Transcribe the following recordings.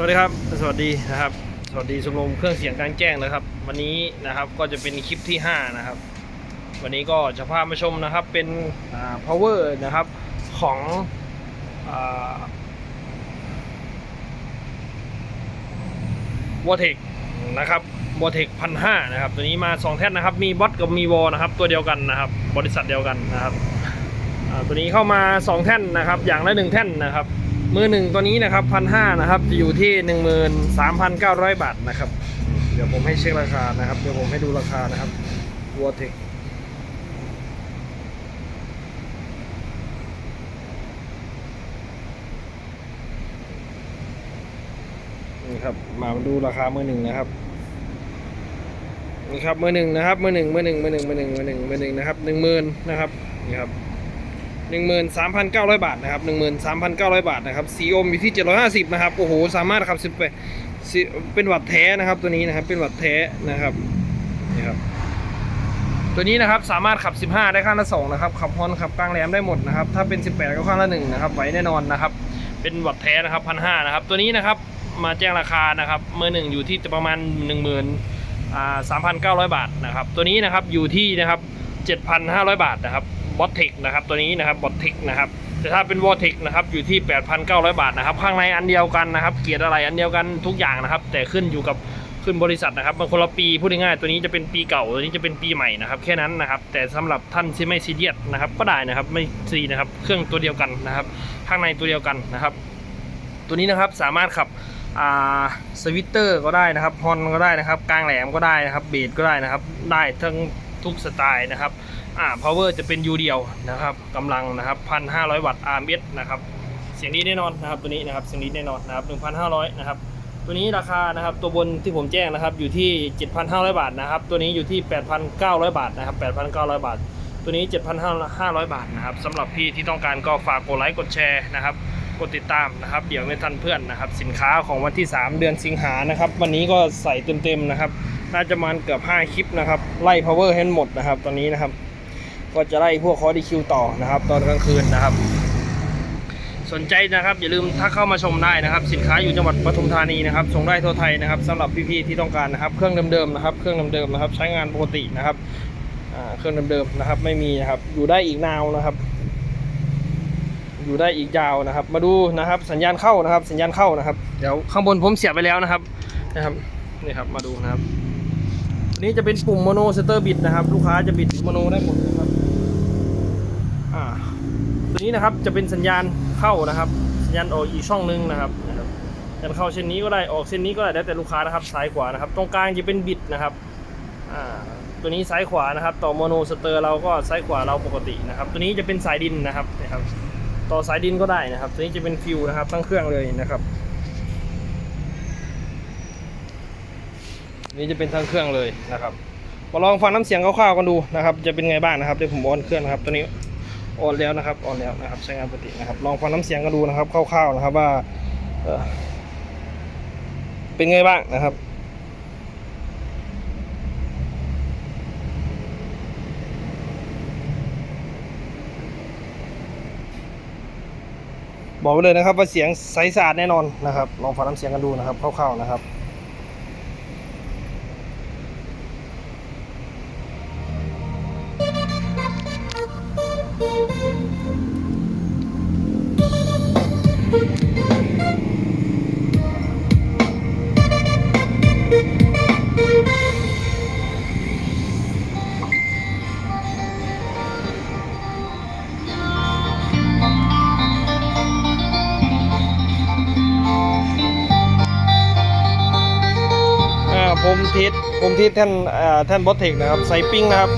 สวัสดีครับ สวัสดีนะครับ สวัสดีชมรมเครื่องเสียงกางแจ้งนะครับ วันนี้นะครับก็จะเป็นคลิปที่ 5 นะครับ วันนี้ก็จะพามาชมนะครับเป็น power นะครับของวอเทคนะครับวอเทคพันห้านะครับ ตัวนี้มา 2 แท่นนะครับ มีบอสกับมีวอนะครับ ตัวเดียวกันนะครับ บริษัทเดียวกันนะครับตัวนี้เข้ามา 2 แท่นนะครับ อย่างละ1แท่นนะครับ มือหนึ่งตัวนี้นะครับพันห้านะครับจะอยู่ที่หนึ่งหมื่นสามพันเก้าร้อยบาทนะครับ เดี๋ยวผมให้เช็คราคานะครับ เดี๋ยวผมให้ดูราคานะครับวัวเทคนี่ครับมาดูราคามือหนึ่งนะครับนี่ครับมือหนึ่งนะครับมือหนึ่งมือหนึ่งมือหนึ่งมือหนึ่งมือหนึ่งมือหนึ่งนะครับหนึ่งหมื่นนะครับนี่ครับ หนึ่งหมื่นสามพันเก้าร้อยบาทนะครับหนึ่งหมื่นสามพันเก้าร้อยบาทนะครับสีอมอยู่ที่เจ็ดร้อยห้าสิบนะครับ โอ้โห สามารถขับสิบเป็นวัตต์แท้นะครับตัวนี้นะครับ เป็นวัตต์แท้นะครับ นี่ครับ ตัวนี้นะครับสามารถขับ 15 ได้ข้างละสองนะครับ ขับฮอนขับกลางแหลมได้หมดนะครับ ถ้าเป็น 18 ก็ข้างละหนึ่งนะครับไหวแน่นอนนะครับ เป็นวัตต์แท้นะครับพันห้านะครับ ตัวนี้นะครับ มาแจ้งราคานะครับ เมื่อหนึ่งอยู่ที่ประมาณ 1 0 0 0 0อ่าสามพันเก้าร้อยบาทนะครับ ตัวนี้นะครับอยู่ที่นะครับ 7,500 บาทนะครับ บอทเทคนะครับตัวนี้นะครับบอทเทคนะครับแต่ถ้าเป็นวอเทคนะครับอยู่ที่ 8,900 บาทนะครับข้างในอันเดียวกันนะครับเกียร์อะไรอันเดียวกันทุกอย่างนะครับ แต่ขึ้นอยู่กับขึ้นบริษัทนะครับมันคนละปีพูดง่ายๆตัวนี้จะเป็นปีเก่าตัวนี้จะเป็นปีใหม่นะครับแค่นั้นนะครับแต่สำหรับท่านที่ไม่ซีเรียสนะครับก็ได้นะครับไม่ซีนะครับเครื่องตัวเดียวกันนะครับ ข้างในตัวเดียวกันนะครับ ตัวนี้นะครับสามารถขับอ่าสวิตเตอร์ก็ได้นะครับฮอนก็ได้นะครับกลางแหลมก็ได้นะครับเบสก็ได้นะครับ ได้ทั้งทุกสไตล์นะครับ อ่า power จะเป็นยูเดียวนะครับกำลังนะครับพันห้าร้อยวัตต์ RMS นะครับเสียงดีแน่นอนนะครับตัวนี้นะครับเสียงดีแน่นอนนะครับหนึ่งพันห้าร้อยนะครับตัวนี้ราคานะครับตัวบนที่ผมแจ้งนะครับอยู่ที่ 7,500 บาทนะครับตัวนี้อยู่ที่ 8,900 บาทนะครับ8,900 บาท ตัวนี้ 7,500 บาทนะครับสำหรับพี่ที่ต้องการก็ฝากกดไลค์กดแชร์นะครับกดติดตามนะครับเดี๋ยวไม่ทันเพื่อนนะครับสินค้าของวันที่ 3 เดือนสิงหานะครับวันนี้ก็ใส่เต็มๆนะครับน่าจะมันเกือบ 5 คลิปนะครับไล่ power ให้หมดนะครับตอนนี้นะครับ ก็จะไล่พวกคอร์ดิคิวต่อนะครับ ตอนกลางคืนนะครับ สนใจนะครับ อย่าลืมทักเข้ามาชมได้นะครับ สินค้าอยู่จังหวัดปทุมธานีนะครับส่งได้ทั่วไทยนะครับสำหรับพี่ๆที่ต้องการนะครับ เครื่องเดิมๆนะครับ เครื่องเดิมๆนะครับ ใช้งานปกตินะครับเครื่องเดิมๆนะครับ ไม่มีนะครับ อยู่ได้อีกนาวนะครับอยู่ได้อีกยาวนะครับ มาดูนะครับ สัญญาณเข้านะครับ สัญญาณเข้านะครับ เดี๋ยวข้างบนผมเสียบไปแล้วนะครับนะครับนี่ครับมาดูนะครับนี้จะเป็นปุ่มโมโนสเตอร์บิดนะครับ ลูกค้าจะบิดโมโนได้หมดนะครับ ตัวนี้นะครับจะเป็นสัญญาณเข้านะครับ สัญญาณออกอีกช่องหนึงนะครับนะครับสัญญาณเข้าเส้นนี้ก็ได้ออกเส้นนี้ก็ได้แล้วแต่ลูกค้านะครับซ้ายขวานะครับ ตรงกลางจะเป็นบิดนะครับตัวนี้ซ้ายขวานะครับ ต่อโมโนสเตอร์เราก็ซ้ายขวาเราปกตินะครับ ตัวนี้จะเป็นสายดินนะครับนะครับ ต่อสายดินก็ได้นะครับ ตัวนี้จะเป็นฟิวนะครับตั้งเครื่องเลยนะครับนี่จะเป็นทั้งเครื่องเลยนะครับมาลองฟังน้ำเสียงคร่าวๆกันดูนะครับ จะเป็นไงบ้างนะครับเดี๋ยวผมออนเครื่องนะครับตัวนี้ อ่อนแล้วนะครับอ่อนแล้วนะครับใช้งานปกตินะครับ ลองฟังน้ำเสียงกันดูนะครับคร่าวๆนะครับว่าเอ่อเป็นไงบ้างนะครับบอกไว้เลยนะครับว่าเสียงใสสะอาดแน่นอนนะครับ ลองฟังน้ำเสียงกันดูนะครับคร่าวๆนะครับ มทิศผมทิศแท่นท่าแท่นบอสเทคนะครับไซปิ้งนะครับ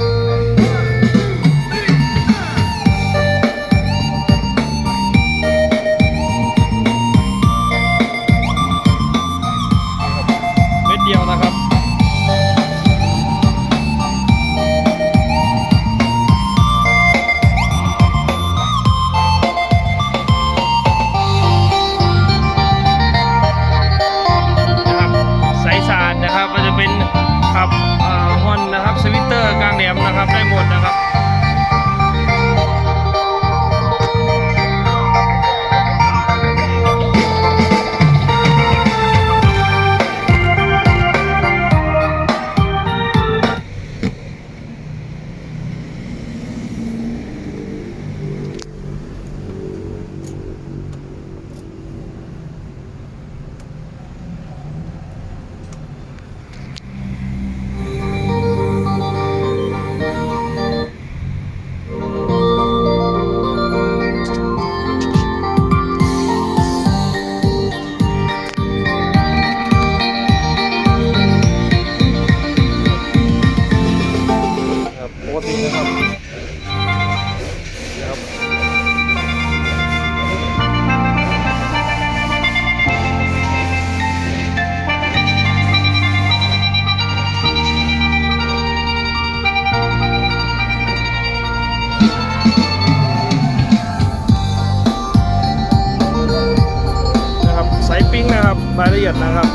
รายละเอียดนะครับ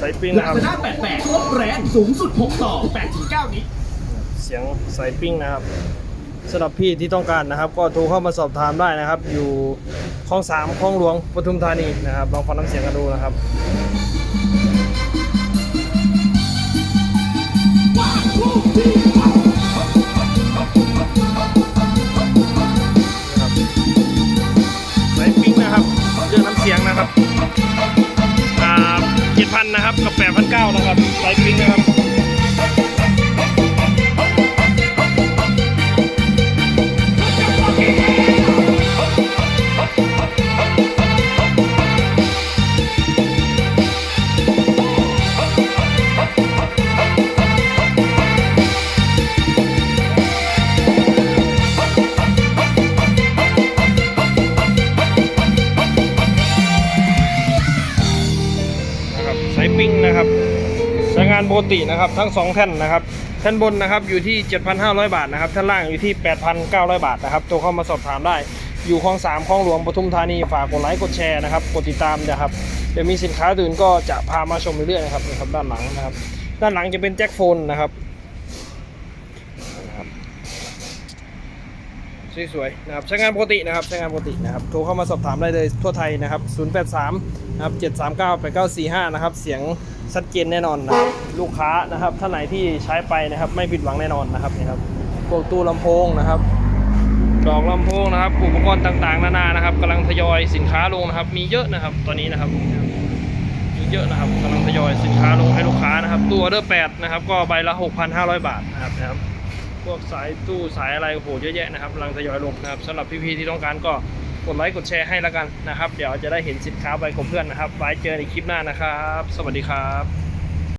สายปิ้งลันะกครับ ษณะ88ลดแรงสูงสุด 6 ต่อ8-9นิ้เสียงสายปิ้งนะครับสำหรับพี่ที่ต้องการนะครับ ก็โทรเข้ามาสอบถามได้นะครับ อยู่คลองสามคลองหลวงปทุมธานีนะครับลองฟังน้ำเสียงกันดูนะครับนะครับ นะค งานปกตินะครับทั้งสองแท่นนะครับแท่นบนนะครับอยู่ที่ 7,500 บาทนะครับแท่นล่างอยู่ที่ 8,900 บาทนะครับโทรเข้ามาสอบถามได้ อยู่คลองสามคลองหลวงปทุมธานีฝากกดไลค์กดแชร์นะครับกดติดตามนะครับเดี๋ยวมีสินค้าอื่นก็จะพามาชมเรื่อยๆนะครับนี่ครับด้านหลังนะครับ ด้านหลังจะเป็นแจ็คโฟนนะครับนะครับสวยๆนะครับใช้งานปกตินะครับใช้งานปกตินะครับโทรเข้ามาสอบถามได้เลยทั่วไทยนะครับ 083นะครับ739 8945 นะครับ เสียง ชัดเจนแน่นอนนะลูกค้านะครับท่านไหนที่ใช้ไปนะครับ ไม่ผิดหวังแน่นอนนะครับนี่ครับพวกตู้ลำโพงนะครับดอกลำโพงนะครับอุปกรณ์ต่างๆ นานานะครับกำลังทยอยสินค้าลงนะครับ มีเยอะนะครับ ตอนนี้นะครับมีเยอะนะครับกำลังทยอยสินค้าลงให้ลูกค้านะครับตัวออเดอร์8นะครับ ก็ใบละ 6,500 บาทนะครับนะครับพวกสายตู้สายอะไรโอ้โหเยอะแยะนะครับกำลังทยอยลงนะครับสำหรับพี่ๆที่ต้องการก็ กดไลค์กดแชร์ให้แล้วกันนะครับ เดี๋ยวจะได้เห็นสินค้าใบของเพื่อนนะครับไว้เจอในคลิปหน้านะครับ สวัสดีครับ